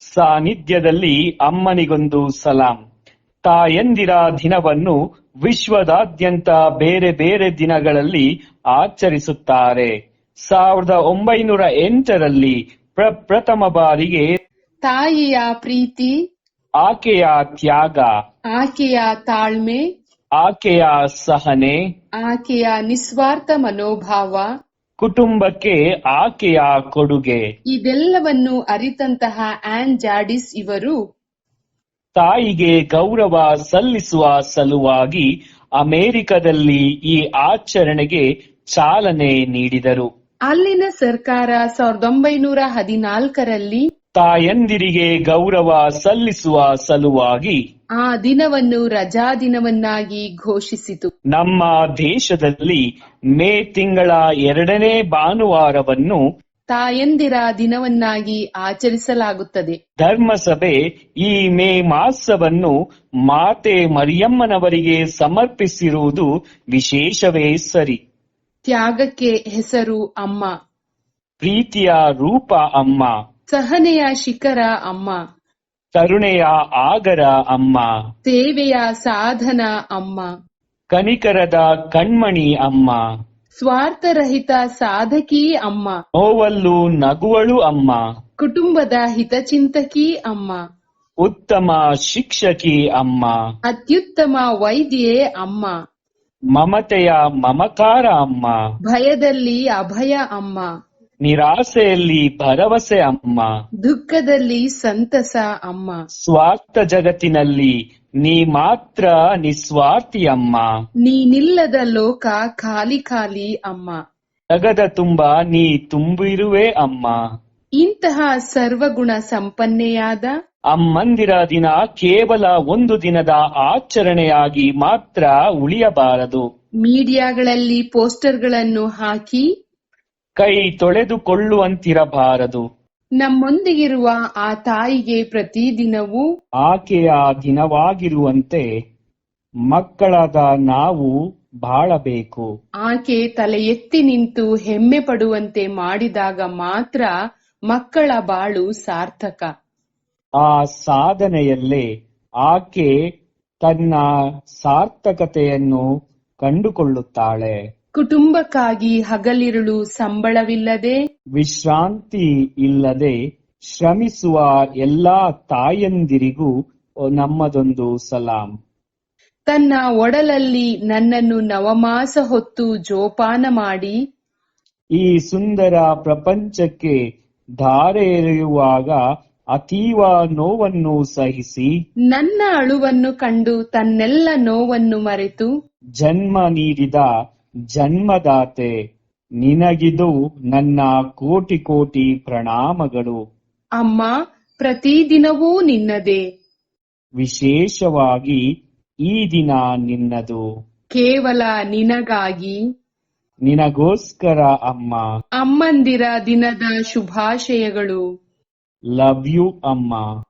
ಸಾನ್ನಿಧ್ಯದಲ್ಲಿ ಅಮ್ಮನಿಗೊಂದು ಸಲಾಂ. ತಾಯಂದಿರ ದಿನವನ್ನು ವಿಶ್ವದಾದ್ಯಂತ ಬೇರೆ ಬೇರೆ ದಿನಗಳಲ್ಲಿ ಆಚರಿಸುತ್ತಾರೆ. ಸಾವಿರದ ಒಂಬೈನೂರ ಎಂಟರಲ್ಲಿ ಪ್ರಪ್ರಥಮ ಬಾರಿಗೆ ತಾಯಿಯ ಪ್ರೀತಿ ಆಕೆಯ ತ್ಯಾಗ ಆಕೆಯ ತಾಳ್ಮೆ ಆಕೆಯ ಸಹನೆ ಆಕೆಯ ನಿಸ್ವಾರ್ಥ ಮನೋಭಾವ ಕುಟುಂಬಕ್ಕೆ ಆಕೆಯ ಕೊಡುಗೆ. ಇದೆಲ್ಲವನ್ನು ಅರಿತಂತಹ ಆನ್ ಜಾಡಿಸ್ ಇವರು ತಾಯಿಗೆ ಗೌರವ ಸಲ್ಲಿಸುವ ಸಲುವಾಗಿ ಅಮೆರಿಕದಲ್ಲಿ ಈ ಆಚರಣೆಗೆ ಚಾಲನೆ ನೀಡಿದರು. ಅಲ್ಲಿನ ಸರ್ಕಾರ ಸಾವಿರದ ಒಂಬೈನೂರ ಹದಿನಾಲ್ಕರಲ್ಲಿ ತಾಯಂದಿರಿಗೆ ಗೌರವ ಸಲ್ಲಿಸುವ ಸಲುವಾಗಿ ಆ ದಿನವನ್ನು ರಜಾ ದಿನವನ್ನಾಗಿ ಘೋಷಿಸಿತು. ನಮ್ಮ ದೇಶದಲ್ಲಿ ಮೇ ತಿಂಗಳ ಎರಡನೇ ಭಾನುವಾರವನ್ನು ತಾಯಂದಿರ ದಿನವನ್ನಾಗಿ ಆಚರಿಸಲಾಗುತ್ತದೆ. ಧರ್ಮಸಭೆ ಈ ಮೇ ಮಾಸವನ್ನು ಮಾತೆ ಮರಿಯಮ್ಮನವರಿಗೆ ಸಮರ್ಪಿಸಿರುವುದು ವಿಶೇಷವೇ ಸರಿ. ತ್ಯಾಗಕ್ಕೆ ಹೆಸರು ಅಮ್ಮ. ಪ್ರೀತಿಯ ರೂಪ ಅಮ್ಮ. ಸಹನೆಯ ಶಿಖರ ಅಮ್ಮ. ಕರುಣೆಯ ಆಗರ ಅಮ್ಮ. ಸೇವೆಯ ಸಾಧನ ಅಮ್ಮ. ಕನಿಕರದ ಕಣ್ಮಣಿ ಅಮ್ಮ. ಸ್ವಾರ್ಥರಹಿತ ಸಾಧಕಿ ಅಮ್ಮ. ನೋವಲ್ಲು ನಗುವಳು ಅಮ್ಮ. ಕುಟುಂಬದ ಹಿತಚಿಂತಕಿ ಅಮ್ಮ. ಉತ್ತಮ ಶಿಕ್ಷಕಿ ಅಮ್ಮ. ಅತ್ಯುತ್ತಮ ವೈದ್ಯೆ ಅಮ್ಮ. ಮಮತೆಯ ಮಮಕಾರ ಅಮ್ಮ. ಭಯದಲ್ಲಿ ಅಭಯ ಅಮ್ಮ. ನಿರಾಸೆಯಲ್ಲಿ ಭರವಸೆ ಅಮ್ಮ. ದುಃಖದಲ್ಲಿ ಸಂತಸ ಅಮ್ಮ. ಸ್ವಾರ್ಥ ಜಗತ್ತಿನಲ್ಲಿ ನೀ ಮಾತ್ರ ನಿಸ್ವಾರ್ಥಿ ಅಮ್ಮ. ನೀನಿಲ್ಲದ ಲೋಕ ಖಾಲಿ ಖಾಲಿ ಅಮ್ಮ. ಜಗದ ತುಂಬ ನೀ ತುಂಬಿರುವೆ ಅಮ್ಮ. ಇಂತಹ ಸರ್ವಗುಣ ಸಂಪನ್ನೆಯಾದ ಅಮ್ಮಂದಿರ ದಿನ ಕೇವಲ ಒಂದು ದಿನದ ಆಚರಣೆಯಾಗಿ ಮಾತ್ರ ಉಳಿಯಬಾರದು. ಮೀಡಿಯಾಗಳಲ್ಲಿ ಪೋಸ್ಟರ್ಗಳನ್ನು ಹಾಕಿ ಕೈ ತೊಳೆದುಕೊಳ್ಳುವಂತಿರಬಾರದು. ನಮ್ಮೊಂದಿಗಿರುವ ಆ ತಾಯಿಗೆ ಪ್ರತಿದಿನವೂ ಆಕೆಯ ದಿನವಾಗಿರುವಂತೆ ಮಕ್ಕಳಾದ ನಾವು ಬಾಳಬೇಕು. ಆಕೆ ತಲೆ ಎತ್ತಿ ನಿಂತು ಹೆಮ್ಮೆ ಪಡುವಂತೆ ಮಾಡಿದಾಗ ಮಾತ್ರ ಮಕ್ಕಳ ಬಾಳು ಸಾರ್ಥಕ. ಆ ಸಾಧನೆಯಲ್ಲೇ ಆಕೆ ತನ್ನ ಸಾರ್ಥಕತೆಯನ್ನು ಕಂಡುಕೊಳ್ಳುತ್ತಾಳೆ. ಕುಟುಂಬಕ್ಕಾಗಿ ಹಗಲಿರುಳು ಸಂಬಳವಿಲ್ಲದೆ ವಿಶ್ರಾಂತಿ ಇಲ್ಲದೆ ಶ್ರಮಿಸುವ ಎಲ್ಲಾ ತಾಯಂದಿರಿಗೂ ನಮ್ಮದೊಂದು ಸಲಾಂ. ತನ್ನ ಒಡಲಲ್ಲಿ ನನ್ನನ್ನು ನವಮಾಸ ಹೊತ್ತು ಜೋಪಾನ ಮಾಡಿ ಈ ಸುಂದರ ಪ್ರಪಂಚಕ್ಕೆ ಧಾರೆ ಎರೆಯುವಾಗ ಅತೀವ ನೋವನ್ನು ಸಹಿಸಿ ನನ್ನ ಅಳುವನ್ನು ಕಂಡು ತನ್ನೆಲ್ಲ ನೋವನ್ನು ಮರೆತು ಜನ್ಮ ನೀಡಿದ ಜನ್ಮದಾತೆ ನಿನಗಿದು ನನ್ನ ಕೋಟಿ ಕೋಟಿ ಪ್ರಣಾಮಗಳು. ಅಮ್ಮ ಪ್ರತಿದಿನವೂ ನಿನ್ನದೇ. ವಿಶೇಷವಾಗಿ ಈ ದಿನ ನಿನ್ನದು. ಕೇವಲ ನಿನಗಾಗಿ. ನಿನಗೋಸ್ಕರ ಅಮ್ಮ. ಅಮ್ಮಂದಿರ ದಿನದ ಶುಭಾಶಯಗಳು. ಲವ್ ಯು ಅಮ್ಮ.